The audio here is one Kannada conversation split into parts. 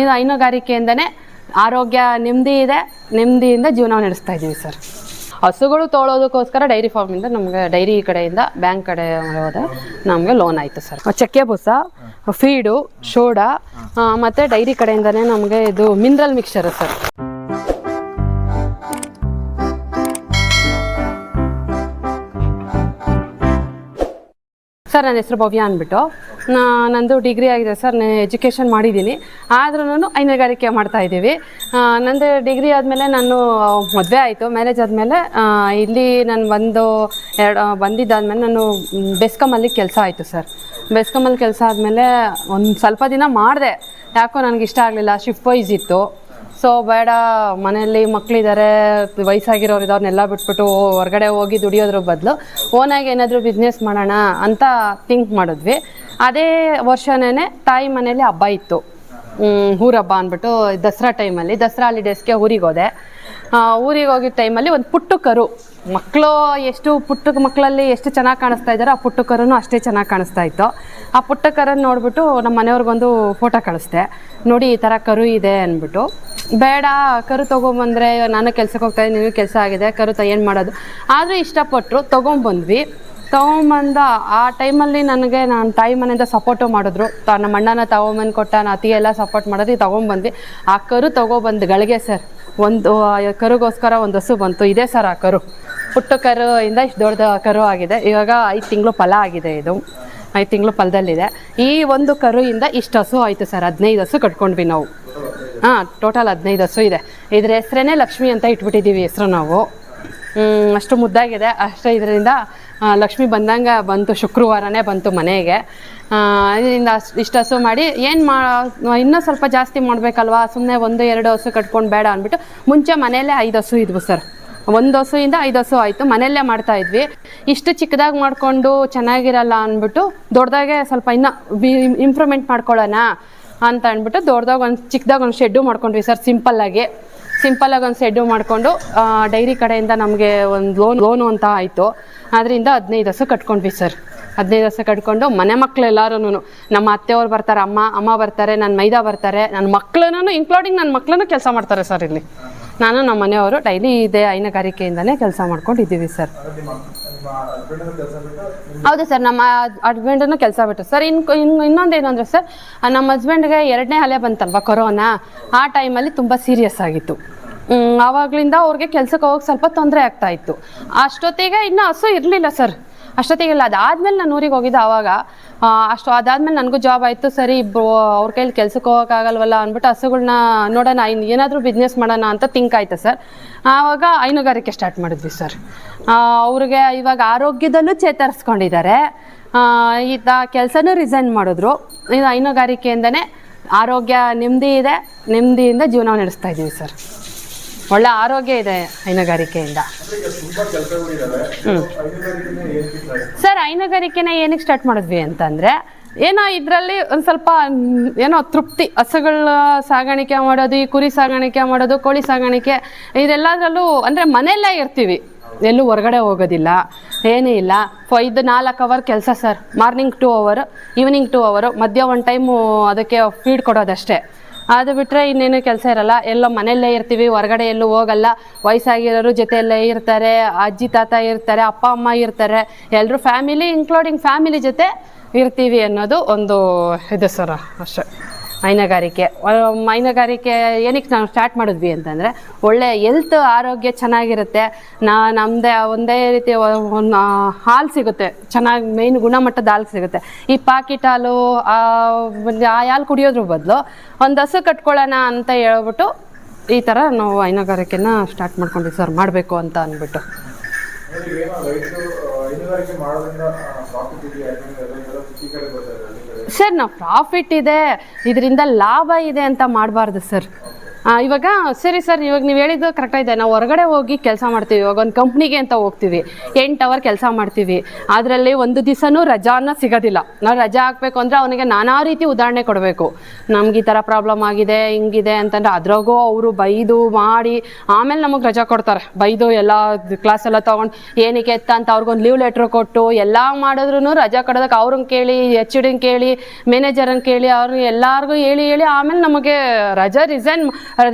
ಇದು ಹೈನುಗಾರಿಕೆಯಿಂದನೇ ಆರೋಗ್ಯ ನೆಮ್ಮದಿ ಇದೆ ನೆಮ್ಮದಿಯಿಂದ ಜೀವನ ನಡೆಸ್ತಾ ಇದ್ದೀವಿ ಸರ್. ಹಸುಗಳು ತೊಗೊಳೋದಕ್ಕೋಸ್ಕರ ಡೈರಿ ಫಾರ್ಮಿಂದ ನಮಗೆ ಡೈರಿ ಕಡೆಯಿಂದ ಬ್ಯಾಂಕ್ ಕಡೆ ಹೋದ ನಮಗೆ ಲೋನ್ ಆಯಿತು ಸರ್. ಚಕ್ಕೆ ಬುಸ ಫೀಡು ಶೋಡಾ ಮತ್ತು ಮತ್ತೆ ಡೈರಿ ಕಡೆಯಿಂದನೇ ನಮಗೆ ಇದು ಮಿನರಲ್ ಮಿಕ್ಸರ್ ಸರ್. ಸರ್ ನನ್ನ ಹೆಸರು ಭವ್ಯ ಅಂದ್ಬಿಟ್ಟು. ನಂದು ಡಿಗ್ರಿ ಆಗಿದೆ ಸರ್ ನಾನು ಎಜುಕೇಷನ್ ಮಾಡಿದ್ದೀನಿ. ಆದ್ರೂ ಹೈನುಗಾರಿಕೆ ಮಾಡ್ತಾ ಆ, ನಂದು ಡಿಗ್ರಿ ಆದಮೇಲೆ ನಾನು ಮದುವೆ ಆಯಿತು. ಮ್ಯಾರೇಜ್ ಆದಮೇಲೆ ಇಲ್ಲಿ ನಾನು ಒಂದು ಎರಡು ಬಂದಿದ್ದಾದಮೇಲೆ ನಾನು ಬೆಸ್ಕಮಲ್ಲಿ ಕೆಲಸ ಆಯಿತು ಸರ್. ಬೆಸ್ಕಮಲ್ಲಿ ಕೆಲಸ ಆದಮೇಲೆ ಒಂದು ಸ್ವಲ್ಪ ದಿನ ಮಾಡಿದೆ. ಯಾಕೋ ನನಗೆ ಇಷ್ಟ ಆಗಲಿಲ್ಲ ಶಿಫ್ಟ್ ವೈಸ್ ಇತ್ತು. ಸೊ ಬೇಡ, ಮನೆಯಲ್ಲಿ ಮಕ್ಕಳಿದ್ದಾರೆ ವಯಸ್ಸಾಗಿರೋರು ಇದ್ದವ್ರನ್ನೆಲ್ಲ ಬಿಟ್ಬಿಟ್ಟು ಹೊರಗಡೆ ಹೋಗಿ ದುಡಿಯೋದ್ರ ಬದಲು ಓನಾಗಿ ಏನಾದರೂ ಬಿಸ್ನೆಸ್ ಮಾಡೋಣ ಅಂತ ಥಿಂಕ್ ಮಾಡಿದ್ವಿ. ಅದೇ ವರ್ಷನೇ ತಾಯಿ ಮನೇಲಿ ಹಬ್ಬ ಇತ್ತು. ಊರಬ್ಬ ಅಂದ್ಬಿಟ್ಟು ದಸರಾ ಟೈಮಲ್ಲಿ ದಸರಾ ಹಾಲಿಡೇಸ್ಗೆ ಊರಿಗೆ ಹೋದೆ. ಊರಿಗೆ ಹೋಗಿದ್ದ ಟೈಮಲ್ಲಿ ಒಂದು ಪುಟ್ಟುಕರು. ಮಕ್ಕಳು ಎಷ್ಟು ಪುಟ್ಟ ಮಕ್ಕಳಲ್ಲಿ ಎಷ್ಟು ಚೆನ್ನಾಗಿ ಕಾಣಿಸ್ತಾ ಇದ್ದಾರೋ ಆ ಪುಟ್ಟ ಕರುನು ಅಷ್ಟೇ ಚೆನ್ನಾಗಿ ಕಾಣಿಸ್ತಾ ಇತ್ತು. ಆ ಪುಟ್ಟ ಕರನ್ನು ನೋಡ್ಬಿಟ್ಟು ನಮ್ಮ ಮನೆಯವ್ರಿಗೊಂದು ಫೋಟೋ ಕಳಿಸ್ದೆ. ನೋಡಿ, ಈ ಥರ ಕರು ಇದೆ, ಅಂದ್ಬಿಟ್ಟು. ಬೇಡ, ಕರು ತೊಗೊಂಬಂದರೆ ನಾನು ಕೆಲ್ಸಕ್ಕೆ ಹೋಗ್ತಾ ಇದ್ದೀನಿ ನೀವು ಕೆಲಸ ಆಗಿದೆ, ಕರು ತ, ಏನು ಮಾಡೋದು? ಆದರೂ ಇಷ್ಟಪಟ್ಟರು ತೊಗೊಂಬಂದ್ವಿ. ತೊಗೊಂಬಂದ ಆ ಟೈಮಲ್ಲಿ ನನಗೆ ನಾನು ತಾಯಿ ಮನೆಯಿಂದ ಸಪೋರ್ಟು ಮಾಡಿದ್ರು. ತ- ನಮ್ಮ ಅಣ್ಣನ ತಗೊಂಬಂದು ಕೊಟ್ಟ ನಾನು ಅತಿ ಎಲ್ಲ ಸಪೋರ್ಟ್ ಮಾಡೋದು ತೊಗೊಂಬಂದ್ವಿ. ಆ ಕರು ತೊಗೊಬಂದು ಗಳಿಗೆ, ಸರ್ ಒಂದು ಕರುಗೋಸ್ಕರ ಒಂದು ಹಸು ಬಂತು. ಇದೆ ಸರ್ ಆ ಕರು. ಪುಟ್ಟ ಕರು ಇಂದ ಇಷ್ಟು ದೊಡ್ಡ ಕರು ಆಗಿದೆ. ಇವಾಗ ಐದು ತಿಂಗಳು ಫಲ ಆಗಿದೆ ಇದು. ಐದು ತಿಂಗಳು ಫಲದಲ್ಲಿದೆ. ಈ ಒಂದು ಕರುಯಿಂದ ಇಷ್ಟು ಹಸು ಆಯಿತು ಸರ್. ಹದಿನೈದು ಹಸು ಕಟ್ಕೊಂಡ್ವಿ ನಾವು. ಹಾಂ ಟೋಟಲ್ ಹದಿನೈದು ಹಸು ಇದೆ. ಇದ್ರ ಹೆಸ್ರೇ ಲಕ್ಷ್ಮಿ ಅಂತ ಇಟ್ಬಿಟ್ಟಿದ್ದೀವಿ ಹೆಸರು ನಾವು. ಅಷ್ಟು ಮುದ್ದಾಗಿದೆ. ಅಷ್ಟೇ ಇದರಿಂದ ಲಕ್ಷ್ಮಿ ಬಂದಂಗೆ ಬಂತು, ಶುಕ್ರವಾರನೇ ಬಂತು ಮನೆಗೆ. ಇದರಿಂದ ಅಷ್ಟು, ಇಷ್ಟು ಹಸು ಮಾಡಿ, ಏನು ಮಾ, ಇನ್ನೂ ಸ್ವಲ್ಪ ಜಾಸ್ತಿ ಮಾಡಬೇಕಲ್ವಾ? ಸುಮ್ಮನೆ ಒಂದು, ಎರಡು ಹಸು ಕಟ್ಕೊಂಡು ಬೇಡ ಅಂದ್ಬಿಟ್ಟು, ಮುಂಚೆ ಮನೆಯಲ್ಲೇ ಐದು ಹಸು ಇದ್ವು ಸರ್. ಒಂದು ಹಸುವಿಂದ ಐದು ಹಸು ಆಯಿತು. ಮನೆಯಲ್ಲೇ ಮಾಡ್ತಾ ಇದ್ವಿ. ಇಷ್ಟು ಚಿಕ್ಕದಾಗಿ ಮಾಡಿಕೊಂಡು ಚೆನ್ನಾಗಿರಲ್ಲ ಅಂದ್ಬಿಟ್ಟು ದೊಡ್ಡದಾಗೆ ಸ್ವಲ್ಪ ಇನ್ನೂ ಇಂಪ್ರೂವ್ಮೆಂಟ್ ಮಾಡ್ಕೊಳ್ಳೋಣ ಅಂತ ಅಂದ್ಬಿಟ್ಟು ದೊಡ್ಡದಾಗ ಒಂದು ಚಿಕ್ಕದಾಗ ಒಂದು ಶೆಡ್ಡು ಮಾಡ್ಕೊಂಡ್ವಿ ಸರ್, ಸಿಂಪಲ್ಲಾಗಿ. ಸಿಂಪಲ್ಲಾಗಿ ಒಂದು ಸೆಡ್ಡು ಮಾಡಿಕೊಂಡು ಡೈರಿ ಕಡೆಯಿಂದ ನಮಗೆ ಒಂದು ಲೋನ್, ಲೋನು ಅಂತ ಆಯಿತು. ಅದರಿಂದ ಹದಿನೈದು ಹಸು ಕಟ್ಕೊಂಡ್ವಿ ಸರ್. ಹದಿನೈದು ಹಸು ಕಟ್ಕೊಂಡು ಮನೆ ಮಕ್ಳು ಎಲ್ಲರೂ ನಮ್ಮ ಅತ್ತೆಯವ್ರು ಬರ್ತಾರೆ, ಅಮ್ಮ ಅಮ್ಮ ಬರ್ತಾರೆ ನನ್ನ ಮೈದಾ ಬರ್ತಾರೆ ನನ್ನ ಮಕ್ಳನ್ನೂ ಇನ್ಕ್ಲೂಡಿಂಗ್ ನನ್ನ ಮಕ್ಕಳನ್ನು ಕೆಲಸ ಮಾಡ್ತಾರೆ ಸರ್ ಇಲ್ಲಿ. ನಾನು ನಮ್ಮ ಮನೆಯವರು ಡೈಲಿ ಇದೇ ಹೈನುಗಾರಿಕೆಯಿಂದಲೇ ಕೆಲಸ ಮಾಡ್ಕೊಂಡಿದ್ದೀವಿ ಸರ್. ಹೌದು ಸರ್, ನಮ್ಮ ಹಸ್ಬೆಂಡನ್ನು ಕೆಲಸ ಬಿಟ್ಟು. ಸರ್, ಇನ್ ಇನ್ ಇನ್ನೊಂದು ಏನಂದ್ರೆ ಸರ್, ನಮ್ಮ ಹಸ್ಬೆಂಡ್ಗೆ ಎರಡನೇ ಅಲೆ ಬಂತಲ್ವಾ ಕೊರೋನಾ? ಆ ಟೈಮಲ್ಲಿ ತುಂಬ ಸೀರಿಯಸ್ ಆಗಿತ್ತು. ಆವಾಗ್ಲಿಂದ ಅವ್ರಿಗೆ ಕೆಲ್ಸಕ್ಕೆ ಹೋಗಕ್ಕೆ ಸ್ವಲ್ಪ ತೊಂದರೆ ಆಗ್ತಾ ಇತ್ತು. ಅಷ್ಟೊತ್ತಿಗೆ ಇನ್ನೂ ಹಸು ಇರಲಿಲ್ಲ ಸರ್. ಅಷ್ಟೊತ್ತಿಗೆ ಇಲ್ಲ ಅದಾದ್ಮೇಲೆ ನಾನು ಊರಿಗೆ ಹೋಗಿದ್ದೆ ಆವಾಗ ಅಷ್ಟು ಅದಾದ್ಮೇಲೆ ನನಗೂ ಜಾಬ್ ಆಯಿತು. ಸರಿ ಇಬ್ಬರು ಅವ್ರ ಕೈಲಿ ಕೆಲ್ಸಕ್ಕೆ ಹೋಗೋಕ್ಕಾಗಲ್ವಲ್ಲ ಅಂದ್ಬಿಟ್ಟು ಹಸುಗಳನ್ನ ನೋಡೋಣ ಇನ್ನು ಏನಾದರೂ ಬಿಸ್ನೆಸ್ ಮಾಡೋಣ ಅಂತ ತಿಂಕ್ ಆಯ್ತು ಸರ್ ಆವಾಗ ಹೈನುಗಾರಿಕೆ ಸ್ಟಾರ್ಟ್ ಮಾಡಿದ್ವಿ ಸರ್ ಅವ್ರಿಗೆ ಇವಾಗ ಆರೋಗ್ಯದಲ್ಲೂ ಚೇತರಿಸ್ಕೊಂಡಿದ್ದಾರೆ. ಈತ ಕೆಲಸನೂ ರಿಸೈನ್ ಮಾಡಿದ್ರು. ಇದು ಹೈನುಗಾರಿಕೆಯಿಂದನೇ ಆರೋಗ್ಯ ನೆಮ್ಮದಿ ಇದೆ, ನೆಮ್ಮದಿಯಿಂದ ಜೀವನ ನಡೆಸ್ತಾ ಇದ್ದೀವಿ ಸರ್ ಒಳ್ಳೆ ಆರೋಗ್ಯ ಇದೆ ಹೈನುಗಾರಿಕೆಯಿಂದ. ಸರ್, ಹೈನುಗಾರಿಕೆನ ಏನಕ್ಕೆ ಸ್ಟಾರ್ಟ್ ಮಾಡಿದ್ವಿ ಅಂತಂದರೆ, ಏನೋ ಇದರಲ್ಲಿ ಒಂದು ಸ್ವಲ್ಪ ಏನೋ ತೃಪ್ತಿ, ಹಸುಗಳ ಸಾಗಾಣಿಕೆ ಮಾಡೋದು, ಈ ಕುರಿ ಸಾಗಾಣಿಕೆ ಮಾಡೋದು, ಕೋಳಿ ಸಾಗಾಣಿಕೆ, ಇದೆಲ್ಲದರಲ್ಲೂ ಅಂದರೆ ಮನೆಯಲ್ಲೇ ಇರ್ತೀವಿ. ಎಲ್ಲೂ ಹೊರಗಡೆ ಹೋಗೋದಿಲ್ಲ, ಏನೂ ಇಲ್ಲ. ಫೋ ನಾಲ್ಕು ಅವರ್ ಕೆಲಸ sir. Morning two hour evening two ಅವರು ಮಧ್ಯ ಒಂದು ಟೈಮು ಅದಕ್ಕೆ ಫೀಡ್ ಕೊಡೋದಷ್ಟೇ. ಅದು ಬಿಟ್ಟರೆ ಇನ್ನೇನು ಕೆಲಸ ಇರಲ್ಲ. ಎಲ್ಲೋ ಮನೆಯಲ್ಲೇ ಇರ್ತೀವಿ, ಹೊರಗಡೆ ಎಲ್ಲೂ ಹೋಗಲ್ಲ. ವಯಸ್ಸಾಗಿರೋರು ಜೊತೆಯಲ್ಲೇ ಇರ್ತಾರೆ, ಅಜ್ಜಿ, ತಾತ ಇರ್ತಾರೆ, ಅಪ್ಪ, ಅಮ್ಮ ಇರ್ತಾರೆ. ಎಲ್ಲರೂ ಫ್ಯಾಮಿಲಿ ಇನ್ಕ್ಲೂಡಿಂಗ್ ಫ್ಯಾಮಿಲಿ ಜೊತೆ ಇರ್ತೀವಿ ಅನ್ನೋದು ಒಂದು ಇದು ಸರ ಅಷ್ಟೇ. ಹೈನುಗಾರಿಕೆ. ಹೈನಗಾರಿಕೆ ಏನಕ್ಕೆ ನಾವು ಸ್ಟಾರ್ಟ್ ಮಾಡಿದ್ವಿ ಅಂತಂದರೆ, ಒಳ್ಳೆ ಎಲ್ತ್ ಆರೋಗ್ಯ ಚೆನ್ನಾಗಿರುತ್ತೆ. ನಾ ನಮ್ಮದೇ ಒಂದೇ ರೀತಿ ಹಾಲು ಸಿಗುತ್ತೆ. ಚೆನ್ನಾಗಿ ಮೇಯ್ನ್ ಗುಣಮಟ್ಟದ ಹಾಲು ಸಿಗುತ್ತೆ. ಈ ಪಾಕಿಟ್ ಹಾಲು, ಆ ಹಾಲು ಕುಡಿಯೋದ್ರ ಬದಲು ಒಂದು ಹಸು ಕಟ್ಕೊಳ್ಳೋಣ ಅಂತ ಹೇಳ್ಬಿಟ್ಟು ಈ ಥರ ನಾವು ಹೈನುಗಾರಿಕೆನ ಸ್ಟಾರ್ಟ್ ಮಾಡ್ಕೊಂಡ್ವಿ ಸರ್ ಮಾಡಬೇಕು ಅಂತ ಅಂದ್ಬಿಟ್ಟು. ಮಾಡೋದ್ರಿಂದ ಸರ್ ನಾವು ಪ್ರಾಫಿಟ್ ಇದೆ ಇದರಿಂದ ಲಾಭ ಇದೆ ಅಂತ ಮಾಡಬಾರ್ದು ಸರ್ ಇವಾಗ, ಸರಿ ಸರ್, ಇವಾಗ ನೀವು ಹೇಳಿದ್ದು ಕರೆಕ್ಟ್ ಇದೆ ನಾವು ಹೊರಗಡೆ ಹೋಗಿ ಕೆಲಸ ಮಾಡ್ತೀವಿ. ಇವಾಗ ಒಂದು ಕಂಪ್ನಿಗೆ ಅಂತ ಹೋಗ್ತೀವಿ. ಎಂಟು ಅವರ್ ಕೆಲಸ ಮಾಡ್ತೀವಿ. ಅದರಲ್ಲಿ ಒಂದು ದಿವಸನೂ ರಜಾನ ಸಿಗೋದಿಲ್ಲ. ನಾವು ರಜಾ ಹಾಕಬೇಕು ಅಂದರೆ ಅವನಿಗೆ ನಾನಾ ರೀತಿ ಉದಾಹರಣೆ ಕೊಡಬೇಕು. ನಮ್ಗೆ ಈ ಥರ ಪ್ರಾಬ್ಲಮ್ ಆಗಿದೆ, ಹಿಂಗಿದೆ ಅಂತಂದ್ರೆ ಅದ್ರಾಗೂ ಅವರು ಬೈದು ಮಾಡಿ, ಆಮೇಲೆ ನಮಗೆ ರಜಾ ಕೊಡ್ತಾರೆ. ಬೈದು ಎಲ್ಲ ಕ್ಲಾಸ್ ಎಲ್ಲ ತೊಗೊಂಡು ಏನಕ್ಕೆ ಎತ್ತ ಅಂತ ಅವ್ರಿಗೊಂದು ಲೀವ್ ಲೆಟ್ರ್ ಕೊಟ್ಟು ಎಲ್ಲ ಮಾಡಿದ್ರು ರಜಾ ಕೊಡೋದಕ್ಕೆ ಅವ್ರನ್ನ ಕೇಳಿ ಎಚ್ ಡಿನ ಕೇಳಿ ಮ್ಯಾನೇಜರನ್ನ ಕೇಳಿ ಅವ್ರಿಗೆ ಎಲ್ಲರಿಗೂ ಹೇಳಿ ಹೇಳಿ ಆಮೇಲೆ ನಮಗೆ ರಜಾ ರಿಸೈನ್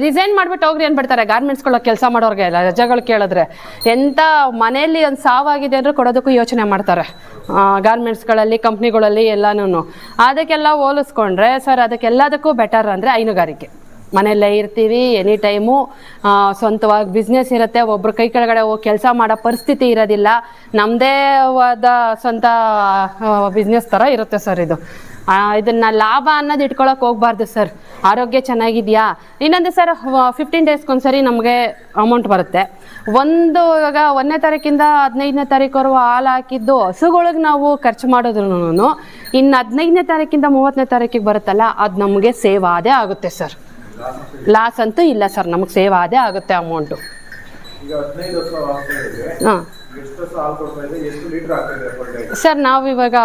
ರಿಸೈನ್ ಮಾಡ್ಬಿಟ್ಟು ಹೋಗ್ರಿ ಅನ್ಬಿಡ್ತಾರೆ. ಗಾರ್ಮೆಂಟ್ಸ್ಗಳ ಕೆಲಸ ಮಾಡೋರಿಗೆ ರಜೆಗಳು ಕೇಳಿದ್ರೆ. ಎಂಥ ಮನೆಯಲ್ಲಿ ಒಂದು ಸಾವಾಗಿದೆ ಅಂದರೆ ಕೊಡೋದಕ್ಕೂ ಯೋಚನೆ ಮಾಡ್ತಾರೆ. ಗಾರ್ಮೆಂಟ್ಸ್ಗಳಲ್ಲಿ ಕಂಪ್ನಿಗಳಲ್ಲಿ ಎಲ್ಲನೂ ಅದಕ್ಕೆಲ್ಲ ಹೋಲಿಸ್ಕೊಂಡ್ರೆ ಸರ್ ಅದಕ್ಕೆಲ್ಲದಕ್ಕೂ ಬೆಟರ್ ಅಂದರೆ ಹೈನುಗಾರಿಕೆ. ಮನೆಯಲ್ಲೇ ಇರ್ತೀವಿ ಎನಿ ಟೈಮು ಸ್ವಂತವಾಗಿ ಬಿಸ್ನೆಸ್ ಇರುತ್ತೆ. ಒಬ್ಬರು ಕೈ ಕೆಳಗಡೆ ಹೋಗಿ ಕೆಲಸ ಮಾಡೋ ಪರಿಸ್ಥಿತಿ ಇರೋದಿಲ್ಲ. ನಮ್ಮದೇ ಆದ ಸ್ವಂತ ಬಿಸ್ನೆಸ್ ಥರ ಇರುತ್ತೆ ಸರ್ ಇದು. ಇದನ್ನ ಲಾಭ ಅನ್ನೋದು ಇಟ್ಕೊಳಕ್ ಹೋಗ್ಬಾರ್ದು ಸರ್. ಆರೋಗ್ಯ ಚೆನ್ನಾಗಿದೆಯಾ? ಇನ್ನೊಂದು ಸರ್ ಫಿಫ್ಟೀನ್ ಡೇಸ್ಗೊಂದ್ಸರಿ ನಮಗೆ ಅಮೌಂಟ್ ಬರುತ್ತೆ. ಒಂದು ಇವಾಗ ಒಂದನೇ ತಾರೀಕಿಂದ ಹದಿನೈದನೇ ತಾರೀಕುವರೆಗೂ ಹಾಲು ಹಾಕಿದ್ದು ಹಸುಗಳಿಗೆ ನಾವು ಖರ್ಚು ಮಾಡೋದ್ರೂ ಇನ್ನು ಹದಿನೈದನೇ ತಾರೀಕಿಂದ ಮೂವತ್ತನೇ ತಾರೀಕಿಗೆ ಬರುತ್ತಲ್ಲ ಅದು ನಮಗೆ ಸೇವ್ ಆದೇ ಆಗುತ್ತೆ ಸರ್. ಲಾಸ್ ಅಂತೂ ಇಲ್ಲ ಸರ್ ನಮಗೆ ಸೇವ್ ಆದೇ ಆಗುತ್ತೆ ಅಮೌಂಟು ಹಾಂ. ಸರ್ ನಾವು ಇವಾಗ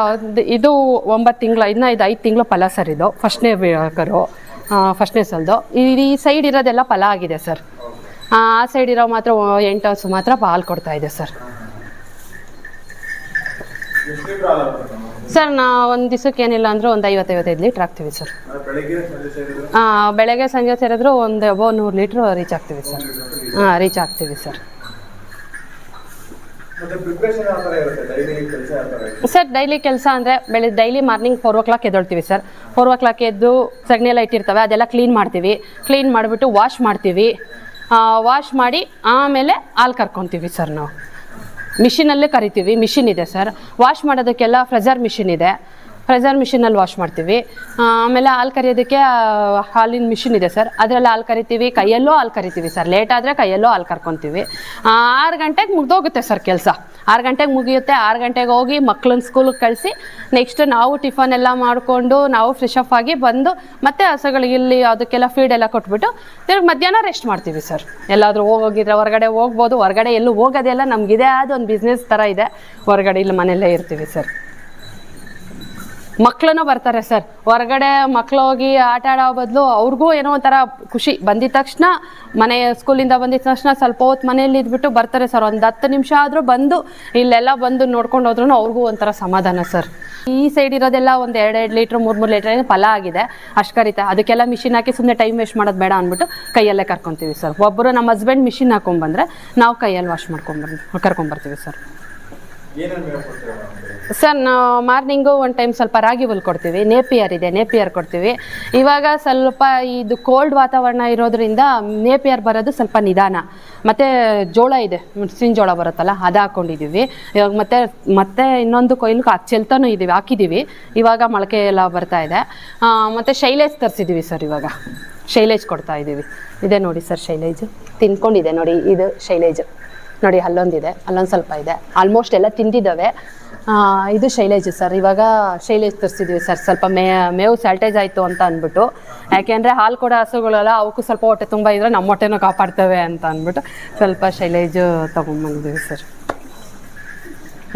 ಇದು ಒಂಬತ್ತು ತಿಂಗಳು ಇನ್ನು ಇದು ಐದು ತಿಂಗಳು ಫಲ ಸರ್ ಇದು ಫಸ್ಟ್ನೇ ಕರು ಫಸ್ಟ್ನೇ ಸಲ್ದು. ಈ ಸೈಡ್ ಇರೋದೆಲ್ಲ ಫಲ ಆಗಿದೆ ಸರ್. ಆ ಸೈಡ್ ಇರೋ ಮಾತ್ರ ಎಂಟು ಹಸು ಮಾತ್ರ ಪಾಲ್ ಕೊಡ್ತಾ ಇದೆ ಸರ್? ಸರ್ ನಾ ಒಂದು ದಿವಸಕ್ಕೆ ಏನಿಲ್ಲ ಅಂದ್ರೆ ಒಂದು ಐವತ್ತೈವತ್ತೈದು ಲೀಟ್ರ್ ಹಾಕ್ತೀವಿ ಸರ್. ಅಂದ್ರೆ ಬೆಳಿಗ್ಗೆ ಸಂಜೆ ಸೇರಿದ್ರೆ ಆ, ಬೆಳಗ್ಗೆ ಸಂಜೆ ಸೇರಿದ್ರು ಒಂದು ಅಬೋ ನೂರು ಲೀಟ್ರ್ ರೀಚ್ ಆಗ್ತೀವಿ ಸರ್. ಹಾಂ ರೀಚ್ ಆಗ್ತೀವಿ ಸರ್ ಮತ್ತೆ ಪ್ರಿಪ್ರೇಷನ್ ಯಾವ ಥರ ಇರುತ್ತೆ ಡೈಲಿ ಕೆಲಸ ಯಾವ ಥರ ಇದೆ ಸರ್ ಡೈಲಿ ಕೆಲಸ ಅಂದರೆ ಬೆಳಿಗ್ಗೆ daily morning four o'clock ಎದ್ದೊಳ್ತೀವಿ ಸರ್ ಫೋರ್ ಓ ಕ್ಲಾಕ್ ಎದ್ದು ಎಲ್ಲ ಇಟ್ಟಿರ್ತವೆ ಅದೆಲ್ಲ ಕ್ಲೀನ್ ಮಾಡ್ತೀವಿ. ಕ್ಲೀನ್ ಮಾಡಿಬಿಟ್ಟು ವಾಶ್ ಮಾಡ್ತೀವಿ. ವಾಶ್ ಮಾಡಿ ಆಮೇಲೆ ಹಾಲು ಕರ್ಕೊತೀವಿ ಸರ್ ನಾವು. ಮಿಷಿನಲ್ಲೇ ಕರಿತೀವಿ ಮಿಷಿನ್ ಇದೆ ಸರ್ ವಾಶ್ ಮಾಡೋದಕ್ಕೆಲ್ಲ ಫ್ರೆಜರ್ ಮಿಷಿನ್ ಇದೆ. ಫ್ರೆಜರ್ ಮಿಷಿನಲ್ಲಿ ವಾಶ್ ಮಾಡ್ತೀವಿ. ಆಮೇಲೆ ಹಾಲು ಕರೆಯೋದಕ್ಕೆ ಹಾಲಿನ ಮಿಷಿನ್ ಇದೆ ಸರ್ ಅದರಲ್ಲಿ ಹಾಲು ಕರಿತೀವಿ, ಕೈಯಲ್ಲೂ ಹಾಲು ಕರಿತೀವಿ ಸರ್ ಲೇಟ್ ಆದರೆ ಕೈಯಲ್ಲೂ ಹಾಲು ಕರ್ಕೊತೀವಿ. ಆರು ಗಂಟೆಗೆ ಮುಗ್ದೋಗುತ್ತೆ ಸರ್ ಕೆಲಸ. ಆರು ಗಂಟೆಗೆ ಮುಗಿಯುತ್ತೆ, ಆರು ಗಂಟೆಗೆ ಹೋಗಿ ಮಕ್ಳನ್ನ ಸ್ಕೂಲಿಗೆ ಕಳಿಸಿ ನೆಕ್ಸ್ಟ್ ನಾವು ಟಿಫನ್ ಎಲ್ಲ ಮಾಡಿಕೊಂಡು, ನಾವು ಫ್ರೆಶ್ ಅಪ್ ಆಗಿ ಬಂದು, ಮತ್ತೆ ಹಸುಗಳಿಗೆ ಇಲ್ಲಿ ಅದಕ್ಕೆಲ್ಲ ಫೀಡ್ ಎಲ್ಲ ಕೊಟ್ಬಿಟ್ಟು, ತಿರ್ಗಿ ಮಧ್ಯಾಹ್ನ ರೆಸ್ಟ್ ಮಾಡ್ತೀವಿ ಸರ್ ಎಲ್ಲಾದರೂ ಹೋಗಿದ್ರೆ ಹೊರಗಡೆ ಹೋಗ್ಬೋದು, ಹೊರಗಡೆ ಎಲ್ಲೂ ಹೋಗೋದೆಲ್ಲ ನಮಗಿದೆ ಆದ ಒಂದು ಬಿಸ್ನೆಸ್ ಥರ ಇದೆ. ಹೊರಗಡೆ ಇಲ್ಲಿ ಮನೆಯಲ್ಲೇ ಇರ್ತೀವಿ ಸರ್ ಮಕ್ಳೂ ಬರ್ತಾರೆ ಸರ್. ಹೊರಗಡೆ ಮಕ್ಳು ಹೋಗಿ ಆಟ ಆಡೋ ಬದಲು ಅವ್ರಿಗೂ ಏನೋ ಒಂಥರ ಖುಷಿ. ಬಂದಿದ ತಕ್ಷಣ, ಮನೆ ಸ್ಕೂಲಿಂದ ಬಂದಿದ ತಕ್ಷಣ ಸ್ವಲ್ಪ ಹೊತ್ತು ಮನೆಯಲ್ಲಿ ಇದ್ಬಿಟ್ಟು ಬರ್ತಾರೆ ಸರ್. ಒಂದು ಹತ್ತು ನಿಮಿಷ ಆದರೂ ಬಂದು ಇಲ್ಲೆಲ್ಲ ಬಂದು ನೋಡ್ಕೊಂಡು ಹೋದ್ರೂ ಅವ್ರಿಗೂ ಒಂಥರ ಸಮಾಧಾನ ಸರ್. ಈ ಸೈಡ್ ಇರೋದೆಲ್ಲ ಒಂದು ಎರಡು ಎರಡು ಲೀಟ್ರ್, ಮೂರು ಮೂರು ಲೀಟ್ರ್ ಫಲ ಆಗಿದೆ. ಅಷ್ಟು ಅದಕ್ಕೆಲ್ಲ ಮಿಷಿನ್ ಹಾಕಿ ಸುಮ್ಮನೆ ಟೈಮ್ ವೇಸ್ಟ್ ಮಾಡೋದು ಬೇಡ ಅಂದ್ಬಿಟ್ಟು ಕೈಯಲ್ಲೇ ಕರ್ಕೊತೀವಿ ಸರ್. ಒಬ್ಬರು ನಮ್ಮ ಹಸ್ಬೆಂಡ್ ಮಿಷಿನ್ ಹಾಕೊಂಡ್ಬಂದ್ರೆ ನಾವು ಕೈಯಲ್ಲಿ ವಾಶ್ ಮಾಡ್ಕೊಂಡ್ಬಂದು ಕರ್ಕೊಂಬರ್ತೀವಿ ಸರ್. ಸರ್, ನಾವು ಮಾರ್ನಿಂಗು ಒಂದು ಟೈಮ್ ಸ್ವಲ್ಪ ರಾಗಿ ಹುಲ್ ಕೊಡ್ತೀವಿ. ನೇಪಿಯರ್ ಇದೆ, ನೇಪಿಯರ್ ಕೊಡ್ತೀವಿ. ಇವಾಗ ಸ್ವಲ್ಪ ಇದು ಕೋಲ್ಡ್ ವಾತಾವರಣ ಇರೋದ್ರಿಂದ ನೇಪಿಯರ್ ಬರೋದು ಸ್ವಲ್ಪ ನಿಧಾನ. ಮತ್ತು ಜೋಳ ಇದೆ ಮುಸ್ಲಿಂ ಜೋಳ ಬರುತ್ತಲ್ಲ, ಅದು ಹಾಕ್ಕೊಂಡಿದ್ದೀವಿ ಇವಾಗ ಮತ್ತೆ ಮತ್ತೆ ಇನ್ನೊಂದು ಕೊಯ್ಲು ಚೆಲ್ತಾನೂ ಇದ್ದೀವಿ ಹಾಕಿದ್ದೀವಿ ಇವಾಗ ಮೊಳಕೆ ಎಲ್ಲ ಬರ್ತಾ ಇದೆ. ಮತ್ತು ಶೈಲೇಜ್ ತರಿಸಿದ್ದೀವಿ ಸರ್ ಇವಾಗ. ಶೈಲೇಜ್ ಕೊಡ್ತಾ ಇದ್ದೀವಿ ಇದೆ ನೋಡಿ ಸರ್ ಶೈಲೇಜ್. ತಿನ್ಕೊಂಡಿದೆ ನೋಡಿ, ಇದು ಶೈಲೇಜ್. ನೋಡಿ, ಅಲ್ಲೊಂದಿದೆ, ಅಲ್ಲೊಂದು ಸ್ವಲ್ಪ ಇದೆ. ಆಲ್ಮೋಸ್ಟ್ ಎಲ್ಲ ತಿಂದಿದ್ದಾವೆ. ಇದು ಶೈಲೇಜ್ ಸರ್. ಇವಾಗ ಶೈಲೇಜ್ ತರಿಸಿದ್ವಿ ಸರ್. ಸ್ವಲ್ಪ ಮೇ, ಮೇವು ಸ್ಯಾಲ್ಟೇಜ್ ಆಯಿತು ಅಂತ ಅಂದ್ಬಿಟ್ಟು. ಯಾಕೆಂದರೆ ಹಾಲು ಕೊಡೋ ಹಸುಗಳೆಲ್ಲ ಅವಕ್ಕೂ ಸ್ವಲ್ಪ ಹೊಟ್ಟೆ ತುಂಬ ಇದ್ರೆ ನಮ್ಮ ಹೊಟ್ಟೆನೂ ಕಾಪಾಡ್ತವೆ ಅಂತ ಅಂದ್ಬಿಟ್ಟು ಸ್ವಲ್ಪ ಶೈಲೇಜ್ ತೊಗೊಂಬಂದಿದ್ದೀವಿ ಸರ್.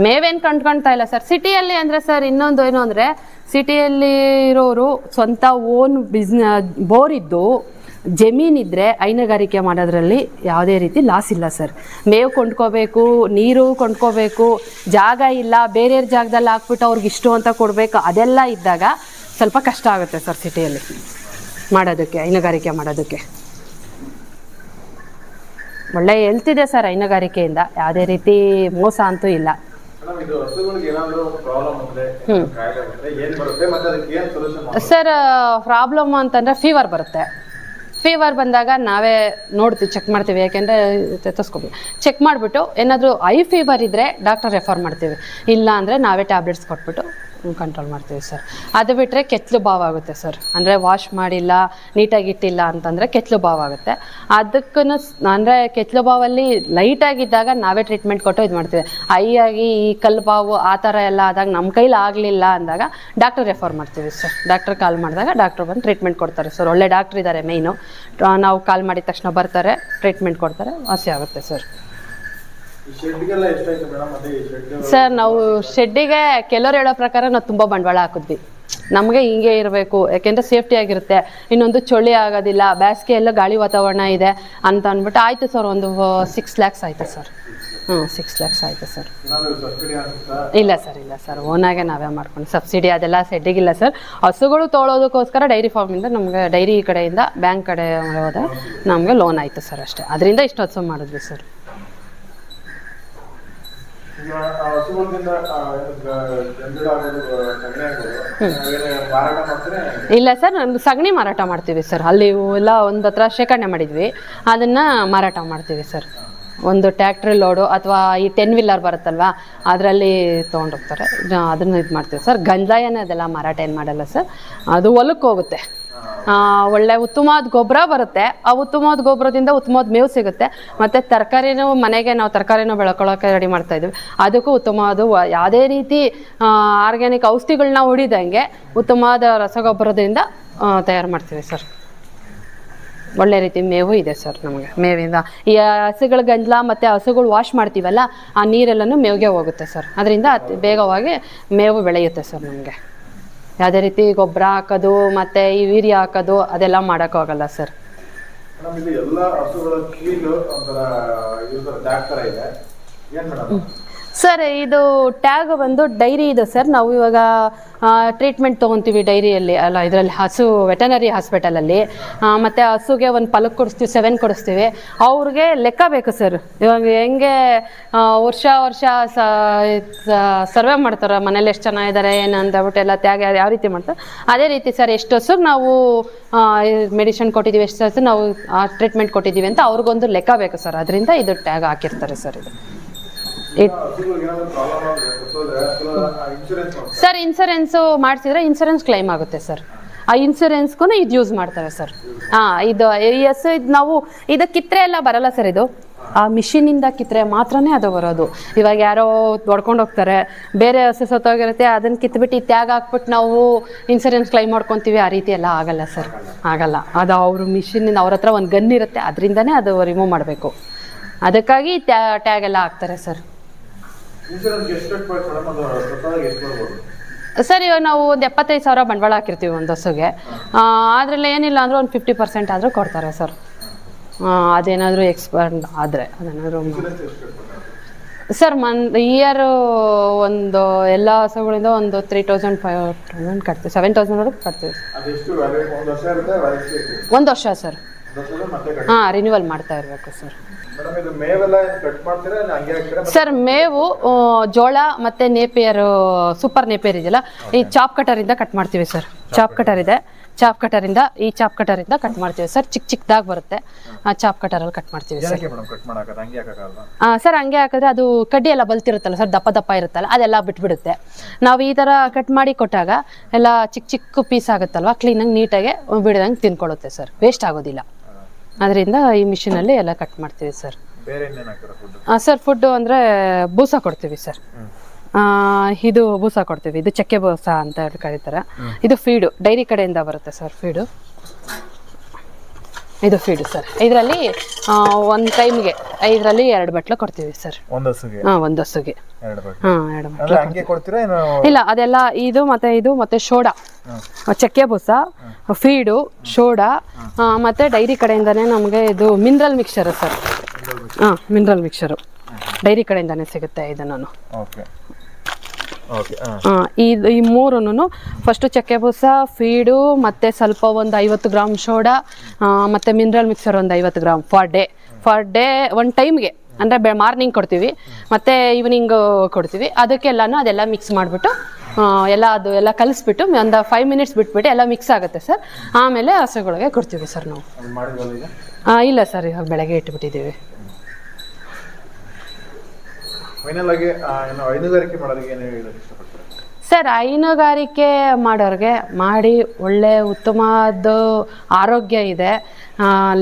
ಮೇವೇನು ಕಂಡ್ಕೊಳ್ತಾ ಇಲ್ಲ ಸರ್. ಸಿಟಿಯಲ್ಲಿ ಅಂದರೆ ಸರ್, ಇನ್ನೊಂದು ಏನು ಅಂದರೆ, ಸಿಟಿಯಲ್ಲಿ ಇರೋರು ಸ್ವಂತ ಓನ್ ಬಿಸ್ನ ಬೋರ್ ಇದ್ದು ಜಮೀನಿದ್ರೆ ಹೈನುಗಾರಿಕೆ ಮಾಡೋದ್ರಲ್ಲಿ ಯಾವುದೇ ರೀತಿ ಲಾಸ್ ಇಲ್ಲ ಸರ್ ಮೇವು ಕೊಂಡ್ಕೋಬೇಕು ನೀರು ಕೊಂಡ್ಕೋಬೇಕು ಜಾಗ ಇಲ್ಲ ಬೇರೆಯವ್ರ ಜಾಗದಲ್ಲಿ ಹಾಕ್ಬಿಟ್ಟು ಅವ್ರಿಗೆ ಇಷ್ಟು ಅಂತ ಕೊಡಬೇಕು ಅದೆಲ್ಲ ಇದ್ದಾಗ ಸ್ವಲ್ಪ ಕಷ್ಟ ಆಗುತ್ತೆ ಸರ್ ಸಿಟಿಯಲ್ಲಿ ಮಾಡೋದಕ್ಕೆ ಹೈನುಗಾರಿಕೆ ಮಾಡೋದಕ್ಕೆ. ಒಳ್ಳೆ ಹೆಲ್ತ್ ಇದೆ ಸರ್ ಹೈನುಗಾರಿಕೆಯಿಂದ. ಯಾವುದೇ ರೀತಿ ಮೋಸ ಅಂತೂ ಇಲ್ಲ. ಸರ್ ಪ್ರಾಬ್ಲಮ್ ಅಂತಂದರೆ ಫೀವರ್ ಬರುತ್ತೆ. ಫೀವರ್ ಬಂದಾಗ ನಾವೇ ನೋಡ್ತೀವಿ ಚೆಕ್ ಮಾಡ್ತೀವಿ. ಯಾಕೆಂದರೆ ತೆತ್ತಸ್ಕೊಬೇಕು ಚೆಕ್ ಮಾಡಿಬಿಟ್ಟು ಏನಾದರೂ ಐ ಫೀವರ್ ಇದ್ದರೆ ಡಾಕ್ಟರ್ ರೆಫರ್ ಮಾಡ್ತೀವಿ. ಇಲ್ಲ ಅಂದರೆ ನಾವೇ ಟ್ಯಾಬ್ಲೆಟ್ಸ್ ಕೊಟ್ಬಿಟ್ಟು ಕಂಟ್ರೋಲ್ ಮಾಡ್ತೀವಿ ಸರ್ ಅದು ಬಿಟ್ಟರೆ ಕೆತ್ತಲು ಬಾವಾಗುತ್ತೆ ಸರ್ ಅಂದರೆ ವಾಶ್ ಮಾಡಿಲ್ಲ ನೀಟಾಗಿ ಇಟ್ಟಿಲ್ಲ ಅಂತಂದರೆ ಕೆತ್ತಲು ಭಾವ ಆಗುತ್ತೆ. ಅದಕ್ಕೂ ಅಂದರೆ ಕೆತ್ತಲು ಬಾವಲ್ಲಿ ಲೈಟಾಗಿದ್ದಾಗ ನಾವೇ ಟ್ರೀಟ್ಮೆಂಟ್ ಕೊಟ್ಟು ಇದು ಮಾಡ್ತೀವಿ. ಐ ಆಗಿ ಈ ಕಲ್ಲು ಬಾವು ಆ ಥರ ಎಲ್ಲ ಆದಾಗ ನಮ್ಮ ಕೈಲಿ ಆಗಲಿಲ್ಲ ಅಂದಾಗ ಡಾಕ್ಟರ್ ರೆಫರ್ ಮಾಡ್ತೀವಿ ಸರ್ ಡಾಕ್ಟರ್ ಕಾಲ್ ಮಾಡಿದಾಗ ಡಾಕ್ಟ್ರ್ ಬಂದು ಟ್ರೀಟ್ಮೆಂಟ್ ಕೊಡ್ತಾರೆ ಸರ್ ಒಳ್ಳೆ ಡಾಕ್ಟ್ರ್ ಇದ್ದಾರೆ ಮೇಯ್ನು ನಾವು ಕಾಲ್ ಮಾಡಿದ ತಕ್ಷಣ ಬರ್ತಾರೆ ಟ್ರೀಟ್ಮೆಂಟ್ ಕೊಡ್ತಾರೆ, ವಾಸಿ ಆಗುತ್ತೆ ಸರ್ ಈ ಶೆಡ್ಗೆಲ್ಲ ಎಷ್ಟಾಯ್ತು ಮೇಡಮ್ ಮತ್ತೆ ಈ ಶೆಡ್ ಸರ್ ನಾವು ಶೆಡ್ಡಿಗೆ ಕೆಲವ್ರು ಹೇಳೋ ಪ್ರಕಾರ ನಾವು ತುಂಬ ಬಂಡವಾಳ ಹಾಕಿದ್ವಿ. ನಮಗೆ ಹಿಂಗೆ ಇರಬೇಕು ಯಾಕೆಂದರೆ ಸೇಫ್ಟಿ ಆಗಿರುತ್ತೆ. ಇನ್ನೊಂದು ಚಳಿ ಆಗೋದಿಲ್ಲ ಬೇಸಿಗೆ ಎಲ್ಲ ಗಾಳಿ ವಾತಾವರಣ ಇದೆ ಅಂತ ಅಂದ್ಬಿಟ್ಟು ಆಯಿತು ಸರ್ ಒಂದು ಸಿಕ್ಸ್ ಲ್ಯಾಕ್ಸ್ ಆಯಿತು ಸರ್. ಹ್ಞೂ ಸಿಕ್ಸ್ ಲ್ಯಾಕ್ಸ್ ಆಯಿತು ಸರ್. ಇಲ್ಲ ಸರ್ ಇಲ್ಲ ಸರ್ ಓನಾಗೆ ನಾವೇ ಮಾಡ್ಕೊಂಡು ಸಬ್ಸಿಡಿ ಅದೆಲ್ಲ ಸೆಡ್ಡಿಗಿಲ್ಲ ಸರ್. ಹಸುಗಳು ತೊಗೊಳೋದಕ್ಕೋಸ್ಕರ ಡೈರಿ ಫಾರ್ಮಿಂದ ನಮಗೆ ಡೈರಿ ಕಡೆಯಿಂದ ಬ್ಯಾಂಕ್ ಕಡೆ ಹೋದ ನಮಗೆ ಲೋನ್ ಆಯಿತು ಸರ್ ಅಷ್ಟೇ. ಅದರಿಂದ ಇಷ್ಟು ಹಸು ಮಾಡಿದ್ವಿ ಸರ್ ಈಗ ಆ ಹಸುಗಳಿಂದ ಆ, ಏನು ಗ- ಗಂಜಲ ಆಗೋದು ಗ- ಸಗಣಿ ಆಗೋದು ನಾವೇನು ಮಾರಾಟ ಮಾಡ್ತಾರೆ ಇಲ್ಲ ಸರ್ ನಮ್ದು ಸಗಣಿ ಮಾರಾಟ ಮಾಡ್ತೀವಿ ಸರ್. ಅಲ್ಲಿ ಎಲ್ಲ ಒಂದು ಹತ್ರ ಶೇಖರಣೆ ಮಾಡಿದ್ವಿ. ಅದನ್ನ ಮಾರಾಟ ಮಾಡ್ತೀವಿ ಸರ್. ಒಂದು ಟ್ಯಾಕ್ಟ್ರಿ ಲೋಡು ಅಥವಾ ಈ ಟೆನ್ ವೀಲರ್ ಬರುತ್ತಲ್ವಾ ಅದರಲ್ಲಿ ತೊಗೊಂಡೋಗ್ತಾರೆ ಅದನ್ನು ಇದು ಮಾಡ್ತೀವಿ ಸರ್. ಗಂಜಾಯನ ಅದೆಲ್ಲ ಮಾರಾಟ ಏನು ಮಾಡಲ್ಲ ಸರ್. ಅದು ಹೊಲಕ್ಕೆ ಹೋಗುತ್ತೆ. ಒಳ್ಳೆ ಉತ್ತಮವಾದ ಗೊಬ್ಬರ ಬರುತ್ತೆ. ಆ ಉತ್ತಮವಾದ ಗೊಬ್ಬರದಿಂದ ಉತ್ತಮವಾದ ಮೇವು ಸಿಗುತ್ತೆ. ಮತ್ತು ತರಕಾರಿನೂ ಮನೆಗೆ ನಾವು ತರಕಾರಿನೂ ಬೆಳ್ಕೊಳ್ಳೋಕೆ ರೆಡಿ ಮಾಡ್ತಾ ಇದ್ವಿ ಅದಕ್ಕೂ ಉತ್ತಮವಾದ ಯಾವುದೇ ರೀತಿ ಆರ್ಗ್ಯಾನಿಕ್ ಔಷಧಿಗಳನ್ನ ಹೊಡಿದಂಗೆ ಉತ್ತಮವಾದ ರಸಗೊಬ್ಬರದಿಂದ ತಯಾರು ಮಾಡ್ತೀವಿ ಸರ್. ಒಳ್ಳೆ ರೀತಿ ಮೇವು ಇದೆ ಸರ್ ನಮಗೆ, ಮೇವಿಂದ. ಈ ಹಸುಗಳ ಗಂಜಲ ಮತ್ತು ಹಸುಗಳು ವಾಶ್ ಮಾಡ್ತೀವಲ್ಲ, ಆ ನೀರೆಲ್ಲನೂ ಮೇವಿಗೆ ಹೋಗುತ್ತೆ ಸರ್. ಅದರಿಂದ ಬೇಗವಾಗಿ ಮೇವು ಬೆಳೆಯುತ್ತೆ ಸರ್ ನಮಗೆ. ಯಾವುದೇ ರೀತಿ ಗೊಬ್ಬರ ಹಾಕೋದು ಮತ್ತು ಈ ವೀರ್ಯ ಹಾಕೋದು ಅದೆಲ್ಲ ಮಾಡೋಕ್ಕಾಗಲ್ಲ ಸರ್. ಎಲ್ಲ ಹಸುಗಳ ಕೀಲು ಒಂಥರ ಇದು ಟ್ಯಾಗ್ ತರ ಇದೆ. ಏನ್ ಮೇಡಮ್? ಸರ್, ಇದು ಟ್ಯಾಗ್ ಬಂದು ಡೈರಿ ಇದೆ ಸರ್. ನಾವು ಇವಾಗ ಟ್ರೀಟ್ಮೆಂಟ್ ತೊಗೊತೀವಿ ಡೈರಿಯಲ್ಲಿ. ಅಲ್ಲ, ಇದರಲ್ಲಿ ಹಸು, ವೆಟನರಿ ಹಾಸ್ಪಿಟಲಲ್ಲಿ ಮತ್ತು ಹಸುಗೆ ಒಂದು ಪಲಕ್ ಕೊಡಿಸ್ತೀವಿ ಸೆವೆನ್ ಕೊಡಿಸ್ತೀವಿ. ಅವ್ರಿಗೆ ಲೆಕ್ಕ ಬೇಕು ಸರ್. ಇವಾಗ ಹೆಂಗೆ ವರ್ಷ ವರ್ಷ ಸರ್ವೆ ಮಾಡ್ತಾರೆ, ಮನೇಲಿ ಎಷ್ಟು ಜನ ಇದ್ದಾರೆ ಏನು ಅಂದ್ಬಿಟ್ಟು ಎಲ್ಲ ತ್ಯಾಗ ಯಾವ ರೀತಿ ಮಾಡ್ತಾರೆ. ಅದೇ ರೀತಿ ಸರ್, ಎಷ್ಟು ಹಸುಗೆ ನಾವು ಮೆಡಿಸಿನ್ ಕೊಟ್ಟಿದ್ದೀವಿ ಎಷ್ಟು ಹಸು ನಾವು ಟ್ರೀಟ್ಮೆಂಟ್ ಕೊಟ್ಟಿದ್ದೀವಿ ಅಂತ ಅವ್ರಿಗೊಂದು ಲೆಕ್ಕ ಬೇಕು ಸರ್. ಅದರಿಂದ ಇದು ಟ್ಯಾಗ್ ಹಾಕಿರ್ತಾರೆ ಸರ್ ಇದು. ಸರ್ ಇನ್ಸೂರೆನ್ಸು ಮಾಡಿಸಿದ್ರೆ ಇನ್ಸೂರೆನ್ಸ್ ಕ್ಲೈಮ್ ಆಗುತ್ತೆ, ಸರ್. ಆ ಇನ್ಸೂರೆನ್ಸ್ಗೂ ಇದು ಯೂಸ್ ಮಾಡ್ತಾರೆ, ಸರ್. ಹಾಂ ಇದು ಎಸ್ ಇದು ನಾವು ಇದು ಕಿತ್ರೆ ಎಲ್ಲ ಬರಲ್ಲ, ಸರ್ ಇದು. ಆ ಮಿಷಿನಿಂದ ಕಿತ್ತರೆ ಮಾತ್ರನೇ ಅದು ಬರೋದು. ಇವಾಗ ಯಾರೋ ಹೊಡ್ಕೊಂಡು ಹೋಗ್ತಾರೆ, ಬೇರೆ ಹಸು ಸತ್ತೋಗಿರುತ್ತೆ ಅದನ್ನು ಕಿತ್ಬಿಟ್ಟು ತ್ಯಾಗ ಹಾಕ್ಬಿಟ್ಟು ನಾವು ಇನ್ಸೂರೆನ್ಸ್ ಕ್ಲೈಮ್ ಮಾಡ್ಕೊತೀವಿ, ಆ ರೀತಿ ಎಲ್ಲ ಆಗಲ್ಲ, ಸರ್. ಆಗಲ್ಲ. ಅದು ಅವರು ಮಿಷಿನಿಂದ ಅವ್ರ ಹತ್ರ ಒಂದು ಗನ್ ಇರುತ್ತೆ, ಅದರಿಂದನೇ ಅದು ರಿಮೂವ್ ಮಾಡಬೇಕು. ಅದಕ್ಕಾಗಿ ಟ್ಯಾ ಟ್ಯಾಗ್ ಎಲ್ಲ ಹಾಕ್ತಾರೆ, ಸರ್. ಸರ್ ಇವಾಗ ನಾವು ಒಂದು ಎಪ್ಪತ್ತೈದು ಸಾವಿರ ಬಂಡವಾಳ ಹಾಕಿರ್ತೀವಿ ಒಂದು ಹಸುಗೆ. ಅದರಲ್ಲಿ ಏನಿಲ್ಲ ಅಂದರೆ ಒಂದು ಫಿಫ್ಟಿ ಪರ್ಸೆಂಟ್ ಆದರೂ ಕೊಡ್ತಾರೆ ಸರ್. ಅದೇನಾದರೂ ಎಕ್ಸ್ಪರ್ಟ್ ಆದರೆ ಅದೇನಾದರೂ ಸರ್ ಮನ್ ಇಯರ್ ಒಂದು ಎಲ್ಲ ಹಸುಗಳಿಂದ ಒಂದು ತ್ರೀ ತೌಸಂಡ್ ಫೈವ್ ತೌಸಂಡ್ ಕಟ್ತೀವಿ. ಸೆವೆನ್ ತೌಸಂಡ್ ಕಟ್ತೀವಿ. ಒಂದು ವರ್ಷ ಸರ್. ಹಾಂ ರಿನ್ಯೂವಲ್ ಮಾಡ್ತಾ ಇರಬೇಕು ಸರ್ ಸರ್ ಮೇವು ಜೋಳ ಮತ್ತೆ ನೇಪಿಯರ್ ಸೂಪರ್ ನೇಪಿಯರ್ ಇದೆಯಲ್ಲ ಈ ಚಾಪ್ ಕಟರ್ ಇಂದ ಕಟ್ ಮಾಡ್ತೀವಿ ಸರ್ ಚಾಪ್ ಕಟರ್ ಇದೆ ಚಾಪ್ ಕಟರ್ ಇಂದ ಈ ಚಾಪ್ ಕಟರ್ ಇಂದ ಕಟ್ ಮಾಡ್ತೀವಿ ಸರ್ ಚಿಕ್ಕ ಚಿಕ್ಕದಾಗಿ ಬರುತ್ತೆ. ಆ ಚಾಪ್ ಅಲ್ಲಿ ಕಟ್ ಮಾಡ್ತೀವಿ ಸರ್ ಸರ್ ಹಂಗೆ ಹಾಕಿದ್ರೆ ಅದು ಕಡ್ಡಿ ಎಲ್ಲ ಬಲ್ತಿರುತ್ತಲ್ಲ ಸರ್ ದಪ್ಪ ದಪ್ಪ ಇರುತ್ತಲ್ಲ ಅದೆಲ್ಲ ಬಿಟ್ಬಿಡುತ್ತೆ. ನಾವು ಈ ತರ ಕಟ್ ಮಾಡಿ ಕೊಟ್ಟಾಗ ಎಲ್ಲ ಚಿಕ್ಕ ಚಿಕ್ಕ ಪೀಸ್ ಆಗುತ್ತಲ್ವ ಕ್ಲೀನಾಗಿ ನೀಟಾಗಿ ಬಿಡದಂಗೆ ತಿನ್ಕೊಳ್ಳುತ್ತೆ ಸರ್ ವೇಸ್ಟ್ ಆಗೋದಿಲ್ಲ. ಅದರಿಂದ ಈ ಮಿಷಿನಲ್ಲಿ ಎಲ್ಲ ಕಟ್ ಮಾಡ್ತೀವಿ ಸರ್ ಫುಡ್ ಸರ್ ಫುಡ್ಡು ಅಂದರೆ ಬೂಸ ಕೊಡ್ತೀವಿ ಸರ್ ಇದು ಬೂಸ ಕೊಡ್ತೀವಿ. ಇದು ಚಕ್ಕೆ ಬೂಸ ಅಂತ ಹೇಳಿ ಕರೀತಾರೆ. ಇದು ಫೀಡು ಡೈರಿ ಕಡೆಯಿಂದ ಬರುತ್ತೆ ಸರ್ ಫೀಡು ಇದು ಫೀಡು ಸರ್ ಇದರಲ್ಲಿ ಒಂದು ಟೈಮ್ಗೆ ಐದರಲ್ಲಿ ಎರಡು ಬಟ್ಲು ಕೊಡ್ತೀವಿ ಸರ್. ಒಂದು ಹಸುಗೆ? ಹಾಂ ಒಂದು ಹಸುಗೆ. ಹಾಂ ಎರಡು ಬಟ್ಲು ಅಂದ್ರೆ ಹಂಗೆ ಕೊಡ್ತೀರಾ ಏನು? ಇಲ್ಲ ಅದೆಲ್ಲ ಇದು ಮತ್ತೆ ಇದು ಮತ್ತೆ ಶೋಡ. ಚಕ್ಕೆ ಬೂಸ ಫೀಡು ಶೋಡ ಮತ್ತೆ ಡೈರಿ ಕಡೆಯಿಂದನೇ ನಮಗೆ ಇದು ಮಿನರಲ್ ಮಿಕ್ಸರು ಸರ್. ಹಾಂ ಮಿನರಲ್ ಮಿಕ್ಸರು ಡೈರಿ ಕಡೆಯಿಂದನೇ ಸಿಗುತ್ತೆ ಇದನ್ನು ಇದು ಈ ಮೂರೂ ಫಸ್ಟು ಚಕ್ಕೆ ಬೂಸ ಫೀಡು ಮತ್ತು ಸ್ವಲ್ಪ ಒಂದು ಐವತ್ತು ಗ್ರಾಮ್ ಶೋಡ ಆ, ಮತ್ತು ಮಿನರಲ್ ಮಿಕ್ಸರ್ ಒಂದು ಐವತ್ತು gram for day for day one ಟೈಮ್ಗೆ ಅಂದರೆ ಬೆ ಮಾರ್ನಿಂಗ್ ಕೊಡ್ತೀವಿ. ಮತ್ತು ಈವ್ನಿಂಗ್ ಕೊಡ್ತೀವಿ. ಅದಕ್ಕೆಲ್ಲನೂ ಅದೆಲ್ಲ ಮಿಕ್ಸ್ ಮಾಡಿಬಿಟ್ಟು ಎಲ್ಲ ಅದು ಎಲ್ಲ ಕಲಿಸ್ಬಿಟ್ಟು ಒಂದು ಫೈವ್ ಮಿನಿಟ್ಸ್ ಬಿಟ್ಬಿಟ್ಟು ಎಲ್ಲ ಮಿಕ್ಸ್ ಆಗುತ್ತೆ ಸರ್ ಆಮೇಲೆ ಹಸುಗಳಿಗೆ ಕೊಡ್ತೀವಿ ಸರ್ ನಾವು. ಇಲ್ಲ ಸರ್ ಇವಾಗ ಬೆಳಗ್ಗೆ ಇಟ್ಬಿಟ್ಟಿದ್ದೀವಿ. ಸರ್ ಹೈನುಗಾರಿಕೆ ಮಾಡೋರಿಗೆ ಮಾಡಿ ಒಳ್ಳೆ ಉತ್ತಮವಾದ ಆರೋಗ್ಯ ಇದೆ.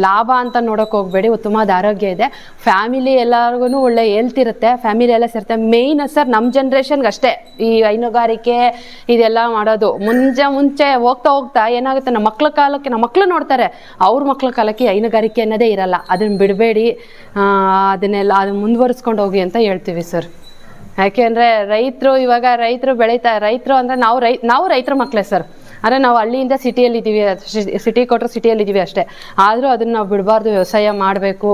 ಲಾಭ ಅಂತ ನೋಡೋಕೆ ಹೋಗಬೇಡಿ, ಉತ್ತಮವಾದ ಆರೋಗ್ಯ ಇದೆ. ಫ್ಯಾಮಿಲಿ ಎಲ್ಲರಿಗೂ ಒಳ್ಳೆ ಹೆಲ್ತ್ ಇರುತ್ತೆ. ಫ್ಯಾಮಿಲಿ ಎಲ್ಲ ಸೇರುತ್ತೆ ಮೇಯ್ನ್ ಸರ್ ನಮ್ಮ ಜನ್ರೇಷನ್ಗೆ ಅಷ್ಟೇ. ಈ ಹೈನುಗಾರಿಕೆ, ಇದೆಲ್ಲ ಮಾಡೋದು. ಮುಂಚೆ ಮುಂಚೆ ಹೋಗ್ತಾ ಹೋಗ್ತಾ ಏನಾಗುತ್ತೆ, ನಮ್ಮ ಮಕ್ಳ ಕಾಲಕ್ಕೆ, ನಮ್ಮ ಮಕ್ಕಳು ನೋಡ್ತಾರೆ, ಅವ್ರ ಮಕ್ಳ ಕಾಲಕ್ಕೆ ಹೈನುಗಾರಿಕೆ ಅನ್ನೋದೇ ಇರಲ್ಲ. ಅದನ್ನು ಬಿಡಬೇಡಿ. ಅದನ್ನೆಲ್ಲ ಅದನ್ನ ಮುಂದುವರಿಸ್ಕೊಂಡು ಹೋಗಿ ಅಂತ ಹೇಳ್ತೀವಿ ಸರ್ ಯಾಕೆಂದರೆ ರೈತರು ಇವಾಗ ರೈತರು ಬೆಳೀತಾ, ರೈತರು ಅಂದರೆ ನಾವು ರೈ, ನಾವು ರೈತರ ಮಕ್ಕಳೇ ಸರ್ ಅಂದರೆ ನಾವು ಹಳ್ಳಿಯಿಂದ ಸಿಟಿಯಲ್ಲಿ ಇದ್ದೀವಿ ಸಿಟಿ ಕೊಟ್ಟರೆ ಸಿಟಿಯಲ್ಲಿ ಇದ್ದೀವಿ ಅಷ್ಟೇ. ಆದರೂ ಅದನ್ನು ನಾವು ಬಿಡಬಾರ್ದು ವ್ಯವಸಾಯ ಮಾಡಬೇಕು.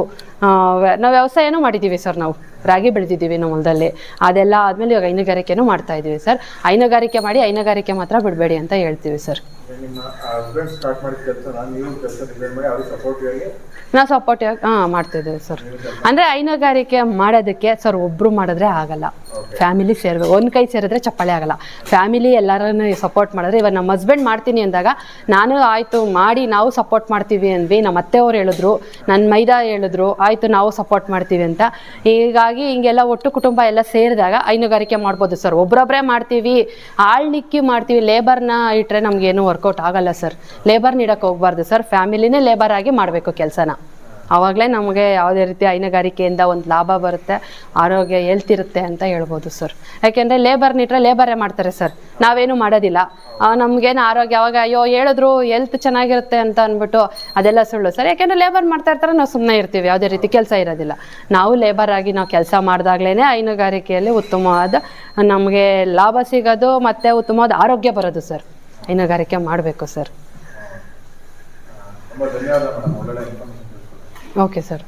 ನಾವು ವ್ಯವಸಾಯನೂ ಮಾಡಿದ್ದೀವಿ ಸರ್ ನಾವು. ರಾಗಿ ಬೆಳೆದಿದ್ದೀವಿ ನಮ್ಮ ಹೊಲದಲ್ಲಿ. ಅದೆಲ್ಲ ಆದಮೇಲೆ ಇವಾಗ ಹೈನುಗಾರಿಕೆನೂ ಮಾಡ್ತಾ ಇದ್ದೀವಿ ಸರ್. ಹೈನುಗಾರಿಕೆ ಮಾಡಿ ಹೈನುಗಾರಿಕೆ ಮಾತ್ರ ಬಿಡಬೇಡಿ ಅಂತ ಹೇಳ್ತೀವಿ ಸರ್. ನಾವು ಸಪೋರ್ಟ್ ಹಾಂ ಮಾಡ್ತಿದ್ದೀವಿ ಸರ್. ಅಂದರೆ ಹೈನುಗಾರಿಕೆ ಮಾಡೋದಕ್ಕೆ ಸರ್ ಒಬ್ಬರು ಮಾಡಿದ್ರೆ ಆಗಲ್ಲ. ಫ್ಯಾಮಿಲಿ ಸೇರ್ಬೇಕು ಒಂದು ಕೈ ಸೇರಿದ್ರೆ ಚಪ್ಪಾಳೆ ಆಗಲ್ಲ. ಫ್ಯಾಮಿಲಿ ಎಲ್ಲರನ್ನು ಸಪೋರ್ಟ್ ಮಾಡಿದ್ರೆ, ಇವಾಗ ನಮ್ಮ ಹಸ್ಬೆಂಡ್ ಮಾಡ್ತೀನಿ ಅಂದಾಗ, ನಾನು ಆಯಿತು, ಮಾಡಿ ನಾವು ಸಪೋರ್ಟ್ ಮಾಡ್ತೀವಿ ಅಂದ್ವಿ, ನಮ್ಮ ಅತ್ತೆಯವ್ರು ಹೇಳಿದ್ರು ನನ್ನ ಮೈದಾ ಹೇಳಿದ್ರು, ಆಯಿತು, ನಾವು ಸಪೋರ್ಟ್ ಮಾಡ್ತೀವಿ ಅಂತ. ಹೀಗಾಗಿ ಹಿಂಗೆಲ್ಲ ಒಟ್ಟು ಕುಟುಂಬ ಎಲ್ಲ ಸೇರಿದಾಗ ಹೈನುಗಾರಿಕೆ ಮಾಡ್ಬೋದು ಸರ್. ಒಬ್ಬೊಬ್ಬರೇ ಮಾಡ್ತೀವಿ, ಆಳ್ ನಿಕ್ಕಿ ಮಾಡ್ತೀವಿ. ಲೇಬರ್ನ ಇಟ್ಟರೆ ನಮಗೇನು ವರ್ಕೌಟ್ ಆಗಲ್ಲ ಸರ್. ಲೇಬರ್ ಇಡಕ್ಕೆ ಹೋಗ್ಬಾರ್ದು ಸರ್. ಫ್ಯಾಮಿಲಿನೇ ಲೇಬರ್ ಆಗಿ ಮಾಡಬೇಕು ಕೆಲಸನ. ಆವಾಗಲೇ ನಮಗೆ ಯಾವುದೇ ರೀತಿ ಹೈನುಗಾರಿಕೆಯಿಂದ ಒಂದು ಲಾಭ ಬರುತ್ತೆ, ಆರೋಗ್ಯ ಹೇಳ್ತಿರುತ್ತೆ ಅಂತ ಹೇಳ್ಬೋದು ಸರ್ ಯಾಕೆಂದರೆ ಲೇಬರ್ನ ಇಟ್ಟರೆ ಲೇಬರೇ ಮಾಡ್ತಾರೆ ಸರ್ ನಾವೇನು ಮಾಡೋದಿಲ್ಲ. ನಮಗೇನು ಆರೋಗ್ಯ ಅವಾಗ ಅಯ್ಯೋ ಹೇಳಿದ್ರು ಹೆಲ್ತ್ ಚೆನ್ನಾಗಿರುತ್ತೆ ಅಂತ ಅಂದ್ಬಿಟ್ಟು ಅದೆಲ್ಲ ಸುಳ್ಳು ಸರ್ ಯಾಕೆಂದರೆ ಲೇಬರ್ ಮಾಡ್ತಾ ಇರ್ತಾರೆ, ನಾವು ಸುಮ್ಮನೆ ಇರ್ತೀವಿ, ಯಾವುದೇ ರೀತಿ ಕೆಲಸ ಇರೋದಿಲ್ಲ. ನಾವು ಲೇಬರ್ ಆಗಿ ನಾವು ಕೆಲಸ ಮಾಡಿದಾಗ್ಲೇ ಹೈನುಗಾರಿಕೆಯಲ್ಲಿ ಉತ್ತಮವಾದ, ನಮಗೆ ಲಾಭ ಸಿಗೋದು ಮತ್ತು ಉತ್ತಮವಾದ ಆರೋಗ್ಯ ಬರೋದು ಸರ್ ಹೈನುಗಾರಿಕೆ ಮಾಡಬೇಕು ಸರ್ ತುಂಬ ಧನ್ಯವಾದ ಮೇಡಮ್ ಒಳ್ಳೆ ಇನ್ಫಾರ್ಮೇಷನ್ ಓಕೆ ಸರ್